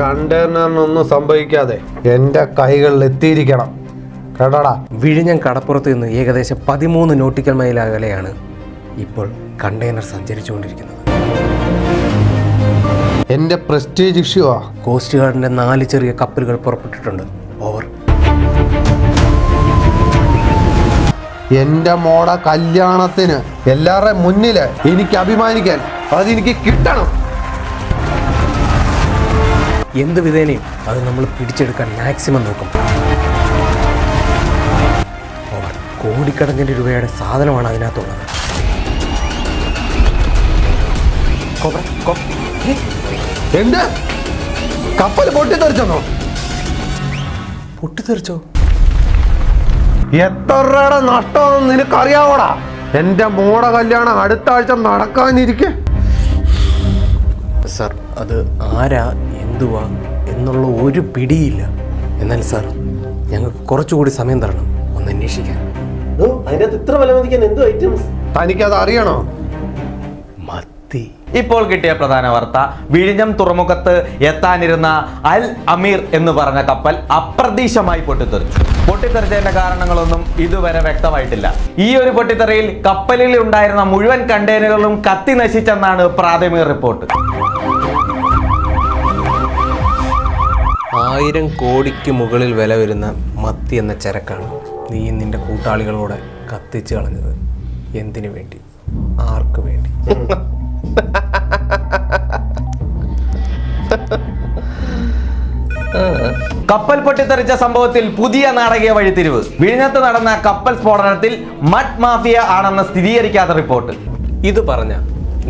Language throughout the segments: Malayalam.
കണ്ടെയ്നറിനൊന്നും സംഭവിക്കാതെ എന്റെ കൈകളിൽ എത്തിയിരിക്കണം. കടടാ വിഴിഞ്ഞം കടപ്പുറത്ത് നിന്ന് ഏകദേശം പതിമൂന്ന് നോട്ടിക്കൽ മൈൽ അകലെയാണ് ഇപ്പോൾ കണ്ടെയ്നർ സഞ്ചരിച്ചുകൊണ്ടിരിക്കുന്നത്. എന്റെ പ്രസ്റ്റീജ് ഇഷ്യൂവാ കോസ്റ്റ് ഗാർഡിന്റെ നാല് ചെറിയ കപ്പലുകൾ പുറപ്പെട്ടിട്ടുണ്ട്. ഓവർ എന്റെ മോടെ കല്യാണത്തിന് എല്ലാവരുടെ മുന്നിൽ എനിക്ക് അഭിമാനിക്കാൻ അതെനിക്ക് കിട്ടണം. എന്ത് വിധേനയും അത് നമ്മൾ പിടിച്ചെടുക്കാൻ മാക്സിമം നോക്കും. കോടിക്കണക്കിന് രൂപയുടെ സാധനമാണ് അതിനകത്തുള്ളത്. എന്ത്? കപ്പൽ പൊട്ടിത്തെറിച്ചോ പൊട്ടിത്തെറിച്ചോ? എത്ര രൂപയുടെ നഷ്ടമെന്ന് നിനക്കറിയാവോടാ? എന്റെ മോടെ കല്യാണം അടുത്ത ആഴ്ച നടക്കാനിരിക്കെ. സർ അത് ആരാ എന്തുവാ എന്നുള്ള ഒരു പിടിയില്ല. എന്നാൽ സാർ ഞങ്ങൾക്ക് കുറച്ചുകൂടി സമയം തരണം. ഒന്ന് അന്വേഷിക്കാൻ അതിനകത്ത് ഇത്ര വില മതിക്കാൻ എന്തോ ഐറ്റംസ് തനിക്കത് അറിയണോ? മത്തി. ഇപ്പോൾ കിട്ടിയ പ്രധാന വാർത്ത വിഴിഞ്ഞം തുറമുഖത്ത് എത്താനിരുന്ന അൽ അമീർ എന്ന് പറഞ്ഞ കപ്പൽ അപ്രതീക്ഷമായി പൊട്ടിത്തെറിച്ചു. പൊട്ടിത്തെറിച്ചതിന്റെ കാരണങ്ങളൊന്നും ഇതുവരെ വ്യക്തമായിട്ടില്ല. ഈ ഒരു പൊട്ടിത്തെറിയിൽ കപ്പലിൽ ഉണ്ടായിരുന്ന മുഴുവൻ കണ്ടെയ്നറുകളും കത്തി നശിച്ചെന്നാണ് പ്രാഥമിക റിപ്പോർട്ട് ആയിരം കോടിക്ക് മുകളിൽ വില വരുന്ന മത്തി എന്ന ചരക്കാണ് നീ നിന്റെ കൂട്ടാളികളോടെ കത്തിച്ച് കളഞ്ഞത്. എന്തിനു വേണ്ടി? ആർക്ക് വേണ്ടി? കപ്പൽ പൊട്ടിത്തെറിച്ച സംഭവത്തിൽ പുതിയ നാടകീയ വഴിത്തിരിവ്. വിഴിഞ്ഞത്ത് നടന്ന കപ്പൽ സ്ഫോടനത്തിൽ മഡ് മാഫിയ ആണെന്ന് സ്ഥിരീകരിക്കാത്ത റിപ്പോർട്ട്. ഇത് പറഞ്ഞ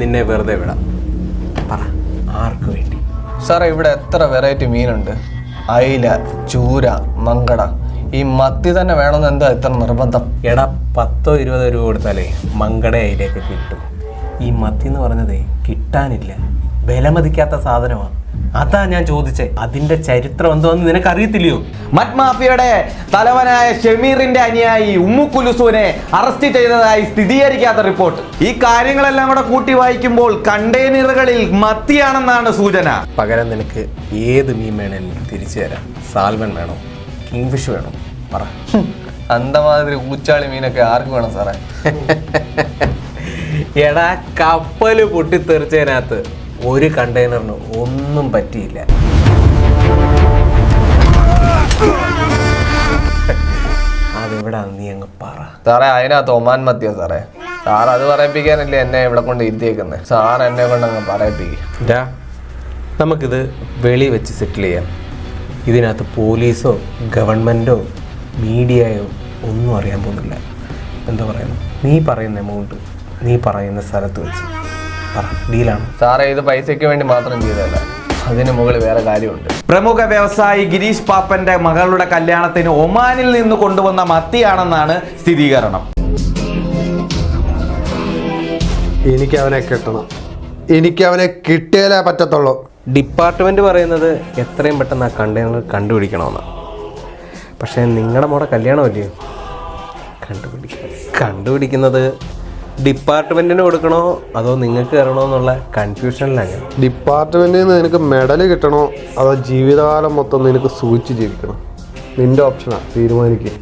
നിന്നെ വെറുതെ വിടാം. പറ. ആർക്ക് വേണ്ടി? സാറേ ഇവിടെ എത്ര വെറൈറ്റി മീനുണ്ട്? അയില ചൂര മങ്കട. ഈ മത്തി തന്നെ വേണമെന്ന് എന്താ ഇത്ര നിർബന്ധം? എടാ പത്തോ ഇരുപതോ രൂപ കൊടുത്താലേ മങ്കട അയിലേക്ക് കിട്ടും. ഈ മത്തി എന്ന് പറഞ്ഞതേ കിട്ടാനില്ല. വിലമതിക്കാത്ത സാധനമാണ് അതാ ഞാൻ ചോദിച്ചേ അതിന്റെ ചരിത്രം എന്തോന്ന് നിനക്ക് അറിയത്തില്ലയോ മറ്റ് മാഫിയയുടെ തലവനായ ഷമീറിന്റെ അനുയായി ഉമ്മു കുലുസുവിനെ അറസ്റ്റ് ചെയ്തതായി സ്ഥിരീകരിക്കാത്ത റിപ്പോർട്ട്. ഈ കാര്യങ്ങളെല്ലാം കൂടെ കൂട്ടി വായിക്കുമ്പോൾ കണ്ടെയ്നറുകളിൽ മത്തിയാണെന്നാണ് സൂചന. പകരം നിനക്ക് ഏത് മീൻ വേണേലും തിരിച്ചു തരാം. സാൽമൺ വേണോ? കിങ് ഫിഷ് വേണോ? പറ. അന്തമാതിരി ഊച്ചാളി മീനൊക്കെ ആർക്ക് വേണം സാറേ? എടാ കപ്പൽ പൊട്ടിത്തെറിച്ചതിനകത്ത് ഒരു കണ്ടെയ്നറിന് ഒന്നും പറ്റിയില്ല. അതെവിടാന്ന് നീ അങ്ങ് പറ? സാറേ അതിനകത്ത് ഒമാൻ മത്തിയ സാറേ. സാർ അത് പറയിപ്പിക്കാനല്ലേ എന്നെ ഇവിടെ കൊണ്ട് ഇരുത്തിയേക്കുന്നത് സാർ എന്നെ കൊണ്ട് അങ്ങ് പറയിപ്പിക്കും. നമുക്കിത് വെളി വെച്ച് സെറ്റിൽ ചെയ്യാം. ഇതിനകത്ത് പോലീസോ ഗവൺമെന്റോ മീഡിയയോ ഒന്നും അറിയാൻ പോകുന്നില്ല. എന്താ പറയുന്നു? നീ പറയുന്ന എമൗണ്ട് നീ പറയുന്ന സ്ഥലത്ത് വെച്ച്. പറ ഡീലാണ് സാറേ ഇത് പൈസയ്ക്ക് വേണ്ടി മാത്രം ചെയ്തതല്ല. അതിന് മുകളിൽ വേറെ കാര്യമുണ്ട്. പ്രമുഖ വ്യവസായി ഗിരീഷ് പാപ്പന്റെ മകളുടെ കല്യാണത്തിന് ഒമാനിൽ നിന്ന് കൊണ്ടുവന്ന മത്തിയാണെന്നാണ് സ്ഥിരീകരണം. എനിക്ക് അവനെ കിട്ടണം. എനിക്ക് അവനെ കിട്ടിയാലേ പറ്റത്തുള്ളൂ. ഡിപ്പാർട്ട്മെന്റ് പറയുന്നത് എത്രയും പെട്ടെന്ന് ആ കണ്ടെയ്നർ കണ്ടുപിടിക്കണമെന്നാണ് പക്ഷേ നിങ്ങളുടെ മോടെ കല്യാണമല്ലേ? കണ്ടുപിടിക്ക കണ്ടുപിടിക്കുന്നത് ഡിപ്പാർട്ട്മെന്റിന് കൊടുക്കണോ അതോ നിങ്ങൾക്ക് തരണോ എന്നുള്ള കൺഫ്യൂഷനിലാണ് ഞാൻ ഡിപ്പാർട്ട്മെന്റിൽ നിന്ന് നിനക്ക് മെഡൽ കിട്ടണോ അതോ ജീവിതകാലം മൊത്തം നിനക്ക് സൂചിച്ച് ജീവിക്കണം? നിന്റെ ഓപ്ഷനാ തീരുമാനിക്കുക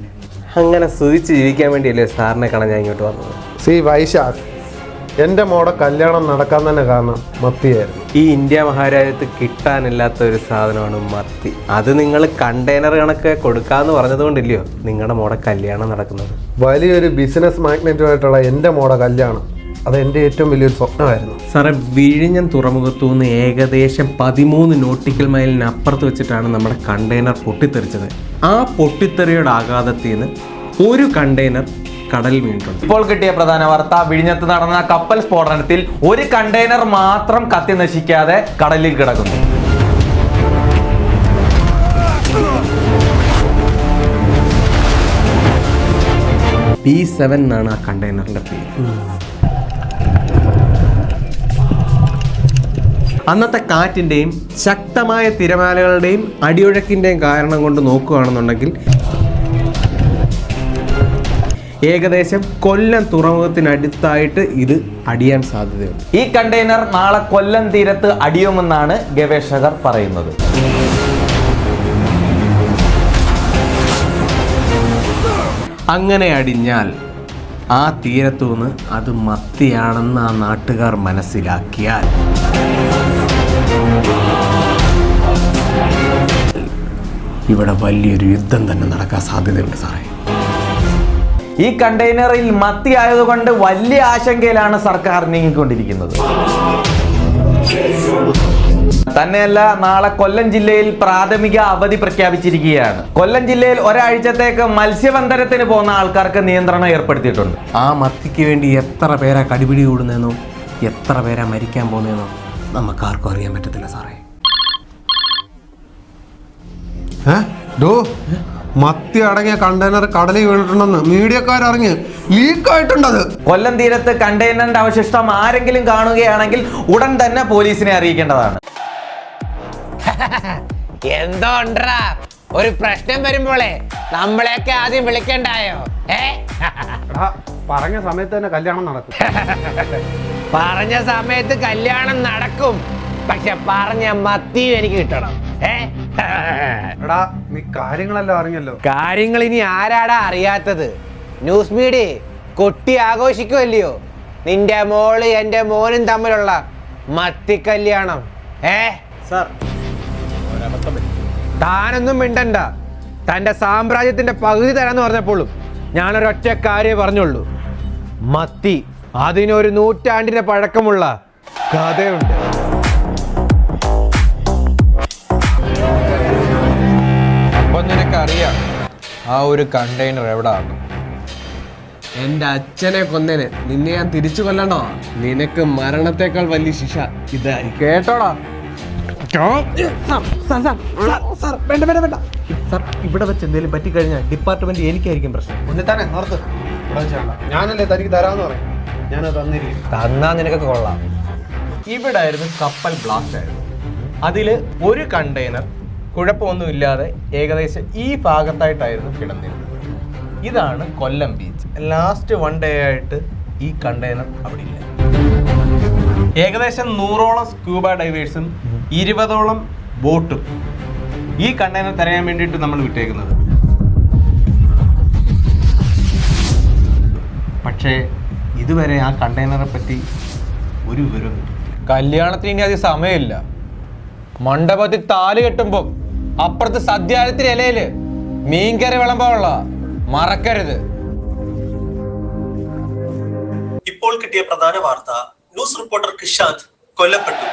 അങ്ങനെ സൂചിച്ച് ജീവിക്കാൻ വേണ്ടിയല്ലേ സാറിനെ കാണാൻ ഞാൻ ഇങ്ങോട്ട് വന്നത്? സി വൈശാഖ്. എന്റെ മോടെ കല്യാണം നടക്കാൻ തന്നെ കാരണം മത്തിയായിരുന്നു. ഈ ഇന്ത്യ മഹാരാജ്യത്ത് കിട്ടാനില്ലാത്ത ഒരു സാധനമാണ് മത്തി. അത് നിങ്ങൾ കണ്ടെയ്നർ കണക്ക് കൊടുക്കാന്ന് പറഞ്ഞതുകൊണ്ടില്ലയോ? നിങ്ങളുടെ മോടെ കല്യാണം നടക്കുന്നത്. വലിയൊരു ബിസിനസ് മാഗ്നറ്റുമായിട്ടുള്ള എന്റെ മോടെ കല്യാണം. അത് എന്റെ ഏറ്റവും വലിയൊരു സ്വപ്നമായിരുന്നു. സാറേ വിഴിഞ്ഞൻ തുറമുഖത്തു നിന്ന് ഏകദേശം പതിമൂന്ന് നോട്ടിക്കൽ മൈലിന് അപ്പുറത്ത് വെച്ചിട്ടാണ് നമ്മുടെ കണ്ടെയ്നർ പൊട്ടിത്തെറിച്ചത്. ആ പൊട്ടിത്തെറിയുടെ ആഘാതത്തിൽ നിന്ന് ഒരു കണ്ടെയ്നർ കടലിൽ വീണിട്ടുണ്ട്. ഇപ്പോൾ കിട്ടിയ പ്രധാന വാർത്ത വിഴിഞ്ഞത്ത് നടന്ന കപ്പൽ സ്ഫോടനത്തിൽ ഒരു കണ്ടെയ്നർ മാത്രം കത്തി നശിക്കാതെ കടലിൽ കിടക്കുന്നു. ബി സെവൻ എന്നാണ് ആ കണ്ടെയ്നറിന്റെ പേര്. അന്നത്തെ കാറ്റിന്റെയും ശക്തമായ തിരമാലകളുടെയും അടിയൊഴക്കിന്റെയും കാരണം കൊണ്ട് നോക്കുകയാണെന്നുണ്ടെങ്കിൽ ഏകദേശം കൊല്ലം തുറമുഖത്തിനടുത്തായിട്ട് ഇത് അടിയാൻ സാധ്യതയുണ്ട്. ഈ കണ്ടെയ്നർ നാളെ കൊല്ലം തീരത്ത് അടിയുമെന്നാണ് ഗവേഷകർ പറയുന്നത്. അങ്ങനെ അടിഞ്ഞാൽ ആ തീരത്തു നിന്ന് അത് മത്തിയാണെന്ന് ആ നാട്ടുകാർ മനസ്സിലാക്കിയാൽ ഇവിടെ വലിയൊരു യുദ്ധം തന്നെ നടക്കാൻ സാധ്യതയുണ്ട് സാറേ. ഈ കണ്ടെയ്നറിൽ മത്തി ആയതുകൊണ്ട് വലിയ ആശങ്കയിലാണ് സർക്കാർ നീങ്ങിക്കൊണ്ടിരിക്കുന്നത്. തന്നെയല്ല നാളെ കൊല്ലം ജില്ലയിൽ പ്രാഥമിക അവധി പ്രഖ്യാപിച്ചിരിക്കുകയാണ്. കൊല്ലം ജില്ലയിൽ ഒരാഴ്ചത്തേക്ക് മത്സ്യബന്ധനത്തിന് പോകുന്ന ആൾക്കാർക്ക് നിയന്ത്രണം ഏർപ്പെടുത്തിയിട്ടുണ്ട്. ആ മത്തിക്ക് വേണ്ടി എത്ര പേരാ കടിപിടി കൂടുന്നതെന്നോ എത്ര പേരാ മരിക്കാൻ പോകുന്നതെന്നോ നമുക്കാർക്കും അറിയാൻ പറ്റത്തില്ല സാറേ. ഡോ? മത്തി അടങ്ങിയ കണ്ടെയ്നർ കടലിൽ വീണിട്ടുണ്ടെന്ന് മീഡിയക്കാരറിഞ്ഞ് ലീക്കായിട്ടുണ്ടത് കൊല്ലം തീരത്ത് കണ്ടെയ്നറിന്റെ അവശിഷ്ടം ആരെങ്കിലും കാണുകയാണെങ്കിൽ ഉടൻ തന്നെ പോലീസിനെ അറിയിക്കേണ്ടതാണ്. എന്തോ ഒരു പ്രശ്നം വരുമ്പോളേ നമ്മളെയൊക്കെ ആദ്യം വിളിക്കണ്ടായോ? ഏ? പറഞ്ഞ സമയത്ത് തന്നെ കല്യാണം നടക്കും. പറഞ്ഞ സമയത്ത് കല്യാണം നടക്കും. പക്ഷെ പറഞ്ഞ മത്തിയും എനിക്ക് കിട്ടണം. ഏ? എടാ നീ കാര്യങ്ങളെല്ലാം അറിഞ്ഞല്ലോ. കാര്യങ്ങൾ ഇനി ആരാടാ അറിയാത്തത്? ന്യൂസ് മീഡിയ കൊട്ടി ആഘോഷിക്കുമല്ലയോ നിന്റെ മോൾ എന്റെ മോനും തമ്മിലുള്ള മത്തി കല്യാണം ഏ? സാർ താനൊന്നും മിണ്ടണ്ട. തന്റെ സാമ്രാജ്യത്തിന്റെ പകുതി തരാന്ന് പറഞ്ഞപ്പോഴും ഞാനൊരൊറ്റ കാര്യം പറഞ്ഞുള്ളൂ. മത്തി അതിനൊരു നൂറ്റാണ്ടിന്റെ പഴക്കമുള്ള കഥയുണ്ട്. അപ്പൊ നിനക്കറിയാം. ആ ഒരു കണ്ടെയ്നർ എവിടാണ് എന്റെ അച്ഛനെ കൊന്നേനെ നിന്നെ ഞാൻ തിരിച്ചു കൊല്ലണോ? നിനക്ക് മരണത്തെക്കാൾ വലിയ ശിക്ഷ ഇതായിരിക്കും. കേട്ടോടാ. വേണ്ട വേണ്ട വേണ്ട. സാർ ഇവിടെ വെച്ച് എന്തെങ്കിലും പറ്റിക്കഴിഞ്ഞാൽ ഡിപ്പാർട്ട്മെന്റ് എനിക്കായിരിക്കും പ്രശ്നം. ഒന്നി തന്നെ നിർത്ത്. ഇവിടെ വെച്ച് വേണ്ട. ഞാനല്ലേ തനിക്ക് തരാന്ന് പറയും. ഞാനത് തന്നിരിക്കും. തന്നാ നിനക്കൊക്കെ കൊള്ളാം. ഇവിടെ ആയിരുന്നു കപ്പൽ ബ്ലാസ്റ്റ് ആയിരുന്നു. അതിൽ ഒരു കണ്ടെയ്നർ കുഴപ്പമൊന്നുമില്ലാതെ ഏകദേശം ഈ ഭാഗത്തായിട്ടായിരുന്നു കിടന്നിരുന്നത് ഇതാണ് Kollam beach last one day ആയിട്ട് ഈ കണ്ടെയ്നർ അവിടെ ഇല്ല. ഏകദേശം നൂറോളം സ്കൂബ ഡൈവേഴ്സും ഇരുപതോളം ബോട്ടും ഈ കണ്ടെയ്നർ തരയാൻ വേണ്ടിയിട്ട് നമ്മൾ വിട്ടേക്കുന്നത്. പക്ഷേ ഇതുവരെ ആ കണ്ടെയ്നറെ പറ്റി ഒരു വിവരം കല്യാണത്തിന് ഇനി അധികം സമയമില്ല. മണ്ഡപത്തിൽ താൽ കെട്ടുമ്പോ അപ്പുറത്ത് സദ്യാലയത്തിന് ഇലയിൽ മീൻകറി വിളമ്പാനുള്ള മറക്കരുത്. ഇപ്പോൾ കിട്ടിയ പ്രധാന വാർത്ത ന്യൂസ് റിപ്പോർട്ടർ കിഷാന്ത് കൊല്ലപ്പെട്ടു.